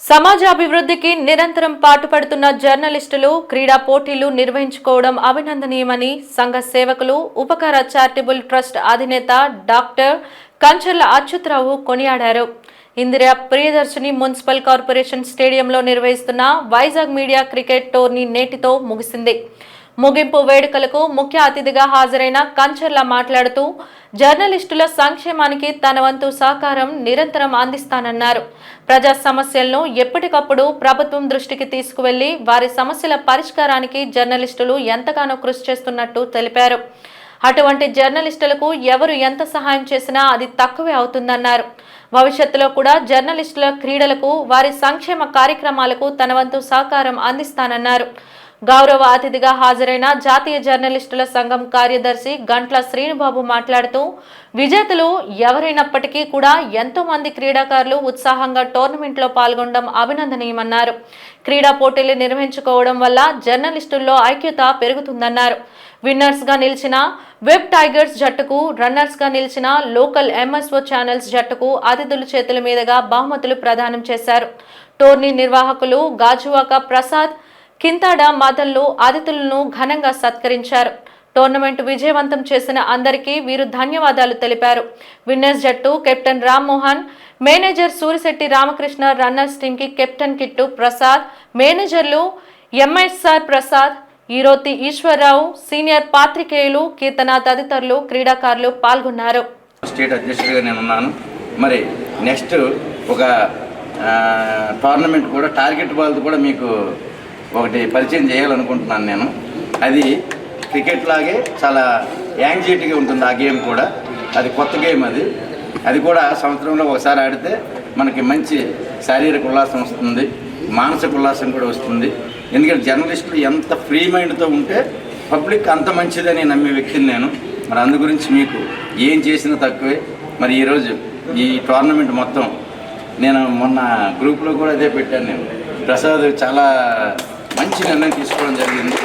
సమాజ అభివృద్ధికి నిరంతరం పాటుపడుతున్న జర్నలిస్టులు క్రీడా పోటీలు నిర్వహించుకోవడం అభినందనీయమని సంఘ సేవకులు ఉపకార చారిటబుల్ ట్రస్ట్ అధినేత డాక్టర్ కంచర్ల అచ్యుతరావు కొనియాడారు. ఇందిరా ప్రియదర్శిని మున్సిపల్ కార్పొరేషన్ స్టేడియంలో నిర్వహిస్తున్న వైజాగ్ మీడియా క్రికెట్ టోర్నీ నేటితో ముగిసింది. ముగింపు వేడుకలకు ముఖ్య అతిథిగా హాజరైన కంచర్ల మాట్లాడుతూ జర్నలిస్టుల సంక్షేమానికి తన వంతు సహకారం నిరంతరం అందిస్తానన్నారు. ప్రజా సమస్యలను ఎప్పటికప్పుడు ప్రభుత్వం దృష్టికి తీసుకువెళ్ళి వారి సమస్యల పరిష్కారానికి జర్నలిస్టులు ఎంతగానో కృషి చేస్తున్నట్టు తెలిపారు. అటువంటి జర్నలిస్టులకు ఎవరు ఎంత సహాయం చేసినా అది తక్కువే అవుతుందన్నారు. భవిష్యత్తులో కూడా జర్నలిస్టుల క్రీడలకు వారి సంక్షేమ కార్యక్రమాలకు తన వంతు సహకారం అందిస్తానన్నారు. గౌరవ అతిథిగా హాజరైన జాతీయ జర్నలిస్టుల సంఘం కార్యదర్శి గంట్ల శ్రీనుబాబు మాట్లాడుతూ విజేతలు ఎవరైనప్పటికీ కూడా ఎంతో మంది క్రీడాకారులు ఉత్సాహంగా టోర్నమెంట్లో పాల్గొనడం అభినందనీయమన్నారు. క్రీడా పోటీలు నిర్వహించుకోవడం వల్ల జర్నలిస్టుల్లో ఐక్యత పెరుగుతుందన్నారు. విన్నర్స్గా నిలిచిన వెబ్ టైగర్స్ జట్టుకు రన్నర్స్గా నిలిచిన లోకల్ ఎంఎస్ఓ ఛానల్స్ జట్టుకు అతిథుల చేతుల మీదుగా బహుమతులు ప్రదానం చేశారు. టోర్నీ నిర్వాహకులు గాజువాక ప్రసాద్ కింతాడ మదన్లు అతిథులను ఘనంగా సత్కరించారు. టోర్నమెంట్ విజయవంతం చేసిన అందరికీ వీరు ధన్యవాదాలు తెలిపారు. విన్నర్స్ జట్టు captain Rammohan manager Surisetti Ramakrishna runners టీంకి కెప్టెన్ కిట్టు ప్రసాద్ మేనేజర్లు ఎంఎస్ఆర్ ప్రసాద్ ఈరోతి ఈశ్వరరావు సీనియర్ పాత్రికేయులు కీర్తన తదితరులు క్రీడాకారులు పాల్గొన్నారు. స్టేట్ అధ్యక్షుడిగా నేను ఉన్నాను మరి నెక్స్ట్ ఒక టోర్నమెంట్ కూడా టార్గెట్ బాల్ది కూడా మీకు ఒకటి పరిచయం చేయాలనుకుంటున్నాను నేను. అది క్రికెట్ లాగే చాలా యాంగ్జైటీగా ఉంటుంది ఆ గేమ్ కూడా. అది కొత్త గేమ్ అది. అది కూడా సంవత్సరంలో ఒకసారి ఆడితే మనకి మంచి శారీరక ఉల్లాసం వస్తుంది. మానసిక ఉల్లాసం కూడా వస్తుంది. ఎందుకంటే జర్నలిస్టులు ఎంత ఫ్రీ మైండ్తో ఉంటే పబ్లిక్ అంత మంచిదని నమ్మే వ్యక్తిని నేను. మరి అందు గురించి మీకు ఏం చేసినా తక్కువే. మరి ఈరోజు ఈ టోర్నమెంట్ మొత్తం నేను మొన్న గ్రూప్లో కూడా అదే పెట్టాను నేను. ప్రసాద్ చాలా మంచి నిర్ణయం తీసుకోవడం జరిగింది.